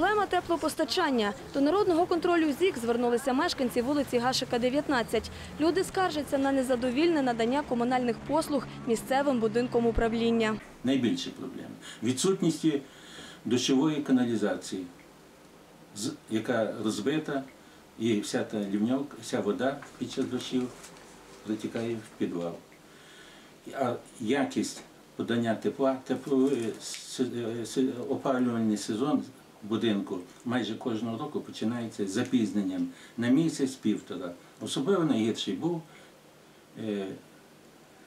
Проблема теплопостачання. До народного контролю ЗІК звернулися мешканці вулиці Гашика, 19. Люди скаржаться на незадовільне надання комунальних послуг місцевим будинком управління. найбільші проблеми. Відсутності дощової каналізації, яка розбита, і вся та лівньовка, вся вода під час дощів затікає в підвал. А якість подання тепла, тепловий се- е, се- опалювальний сезон будинку майже кожного року починається з запізненням на місяць-півтора. Особливо найгірший був е,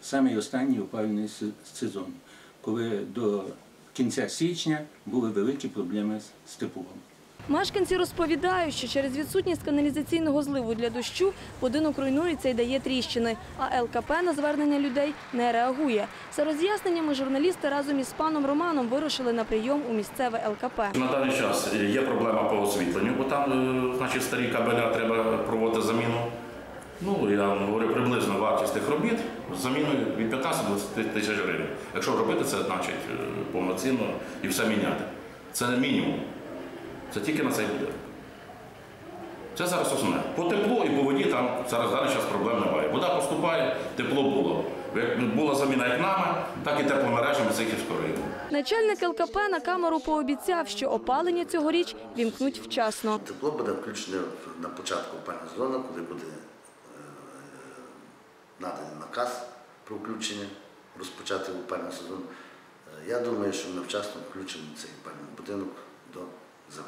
самий останній опалювальний сезон, коли до кінця січня були великі проблеми з- теплом. Мешканці розповідають, що через відсутність каналізаційного зливу для дощу будинок руйнується і дає тріщини, а ЛКП на звернення людей не реагує. За роз'ясненнями журналісти разом із паном Романом вирушили на прийом у місцеве ЛКП. На даний час є проблема по освітленню, бо там е, значить, старі кабеля треба проводити заміну. Ну, я говорю, приблизно вартість тих робіт з заміною від 15 до 20 тисяч гривень. Якщо робити це, значить е, повноцінно і все міняти. Це мінімум. Це тільки на цей будинок. Це зараз основне. По теплу і по воді там зараз час проблем немає. Вода поступає, тепло було. Як була заміна як нами, так і тепломережами Сихівського району. Начальник ЛКП на камеру пообіцяв, що опалення цьогоріч вімкнуть вчасно. Тепло буде включене на початку опального сезону, коли буде е, наданий наказ про включення, розпочати опальний сезон. Е, Я думаю, що ми вчасно включимо цей опальний будинок до зими.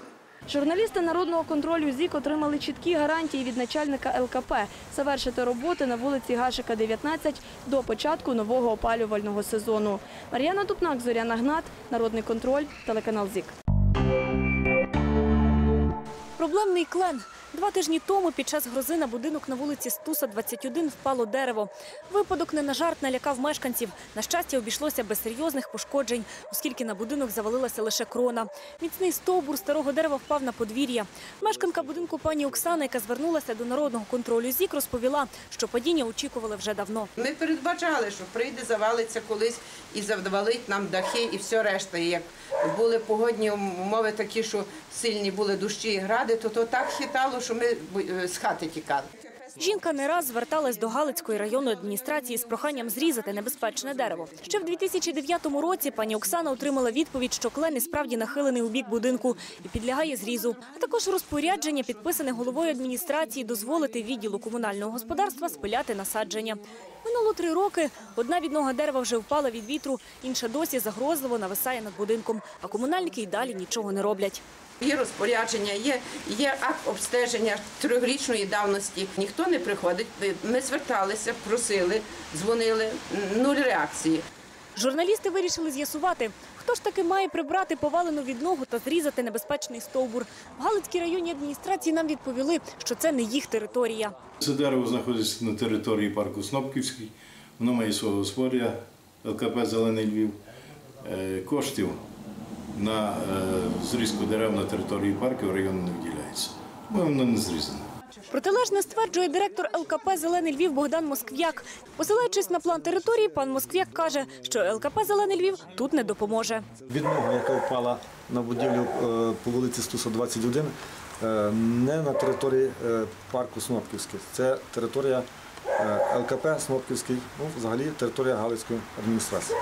Журналісти народного контролю ЗІК отримали чіткі гарантії від начальника ЛКП завершити роботи на вулиці Гашика, 19 до початку нового опалювального сезону. Мар'яна Дупнак, Зоряна Гнат, Народний контроль, телеканал ЗІК. Проблемний клен. Два тижні тому під час грози на будинок на вулиці Стуса, 21 впало дерево. Випадок не на жарт налякав мешканців. На щастя, обійшлося без серйозних пошкоджень, оскільки на будинок завалилася лише крона. Міцний стовбур старого дерева впав на подвір'я. Мешканка будинку пані Оксана, яка звернулася до народного контролю ЗІК, розповіла, що падіння очікували вже давно. Ми передбачали, що прийде, завалиться колись і завалить нам дахи і все решта. І як були погодні умови такі, що сильні були дощі і гради, то, то так хитало, що ми е, з хати тікали. Жінка не раз зверталась до Галицької районної адміністрації з проханням зрізати небезпечне дерево. Ще в 2009 році пані Оксана отримала відповідь, що клен і справді нахилений у бік будинку і підлягає зрізу. А також розпорядження, підписане головою адміністрації, дозволити відділу комунального господарства спиляти насадження. Минуло три роки. Одна віднога дерева вже впала від вітру, інша досі загрозливо нависає над будинком. А комунальники й далі нічого не роблять. Є розпорядження, є, є акт обстеження трьохрічної давності. Ніхто не приходить. Ми зверталися, просили, дзвонили, нуль реакції. Журналісти вирішили з'ясувати, хто ж таки має прибрати повалену відногу та зрізати небезпечний стовбур. В Галицькій районній адміністрації нам відповіли, що це не їх територія. Це дерево знаходиться на території парку Снопківський. Воно має свого господаря ЛКП Зелений Львів. Е, Коштів на е, зрізку дерев на території парку району не виділяється. Тому воно не зрізане. Протилежне стверджує директор ЛКП Зелений Львів Богдан Москвяк. Посилаючись на план території, пан Москвяк каже, що ЛКП Зелений Львів тут не допоможе. Відмога, яка впала на будівлю е, по вулиці Стуса 21, е, не на території парку Снопківський. Це територія ЛКП Снопківський, ну, взагалі територія Галицької адміністрації.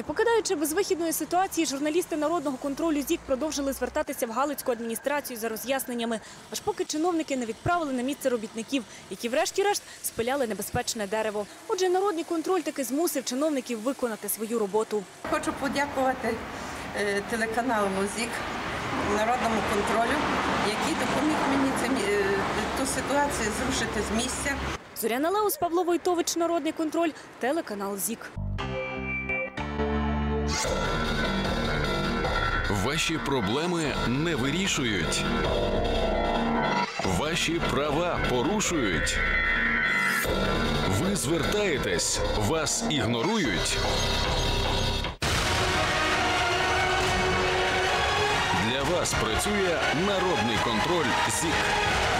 Не покидаючи безвихідної ситуації, журналісти народного контролю ЗІК продовжили звертатися в Галицьку адміністрацію за роз'ясненнями, аж поки чиновники не відправили на місце робітників, які врешті-решт спиляли небезпечне дерево. Отже, народний контроль таки змусив чиновників виконати свою роботу. Хочу подякувати е, телеканалу ЗІК, народному контролю, який допоміг мені е, ту ситуацію зрушити з місця. Зоряна Леус, Павло Войтович, Народний контроль, телеканал ЗІК. Ваші проблеми не вирішують. Ваші права порушують. Ви звертаєтесь, вас ігнорують. Для вас працює народний контроль ЗІК.